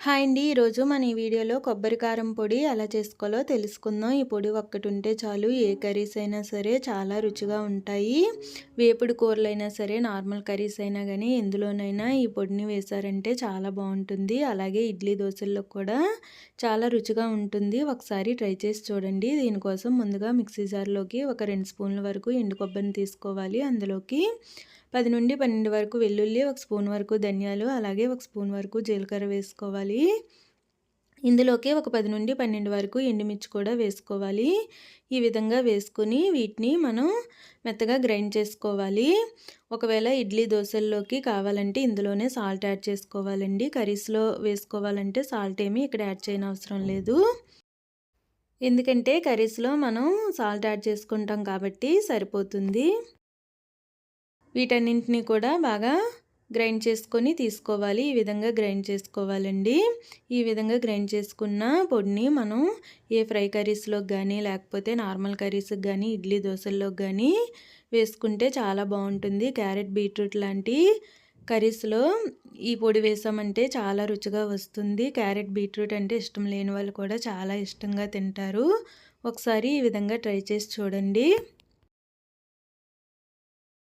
Hi అండి. ఈరోజు మన ఈ వీడియోలో కొబ్బరి కారం పొడి ఎలా చేసుకోవాలో తెలుసుకుందాం. ఈ పొడి ఒక్కటి ఉంటే చాలు ఏ కర్రీస్ అయినా సరే చాలా రుచిగా ఉంటాయి. వేపుడు కూరలైనా సరే నార్మల్ కర్రీస్ అయినా కానీ ఎందులోనైనా ఈ పొడిని వేశారంటే చాలా బాగుంటుంది. అలాగే ఇడ్లీ దోశల్లో కూడా చాలా రుచిగా ఉంటుంది. ఒకసారి ట్రై చేసి చూడండి. దీనికోసం ముందుగా మిక్సీ జార్లోకి ఒక రెండు స్పూన్ల వరకు ఎండు కొబ్బరిని తీసుకోవాలి. అందులోకి పది నుండి పన్నెండు వరకు వెల్లుల్లి ఒక స్పూన్ వరకు ధనియాలు అలాగే ఒక స్పూన్ వరకు జీలకర్ర వేసుకోవాలి. ఇందులోకి ఒక పది నుండి పన్నెండు వరకు ఎండుమిర్చి కూడా వేసుకోవాలి. ఈ విధంగా వేసుకుని వీటిని మనం మెత్తగా గ్రైండ్ చేసుకోవాలి. ఒకవేళ ఇడ్లీ దోశల్లోకి కావాలంటే ఇందులోనే సాల్ట్ యాడ్ చేసుకోవాలండి. కర్రీస్లో వేసుకోవాలంటే సాల్ట్ ఏమీ ఇక్కడ యాడ్ చేయని అవసరం లేదు. ఎందుకంటే కర్రీస్లో మనం సాల్ట్ యాడ్ చేసుకుంటాం కాబట్టి సరిపోతుంది. వీటన్నింటినీ కూడా బాగా గ్రైండ్ చేసుకొని తీసుకోవాలి. ఈ విధంగా గ్రైండ్ చేసుకోవాలండి. ఈ విధంగా గ్రైండ్ చేసుకున్న పొడిని మనం ఏ ఫ్రై కర్రీస్లోకి కానీ లేకపోతే నార్మల్ కర్రీస్కి కానీ ఇడ్లీ దోశల్లోకి కానీ వేసుకుంటే చాలా బాగుంటుంది. క్యారెట్ బీట్రూట్ లాంటి కర్రీస్లో ఈ పొడి వేసామంటే చాలా రుచిగా వస్తుంది. క్యారెట్ బీట్రూట్ అంటే ఇష్టం లేని వాళ్ళు కూడా చాలా ఇష్టంగా తింటారు. ఒకసారి ఈ విధంగా ట్రై చేసి చూడండి.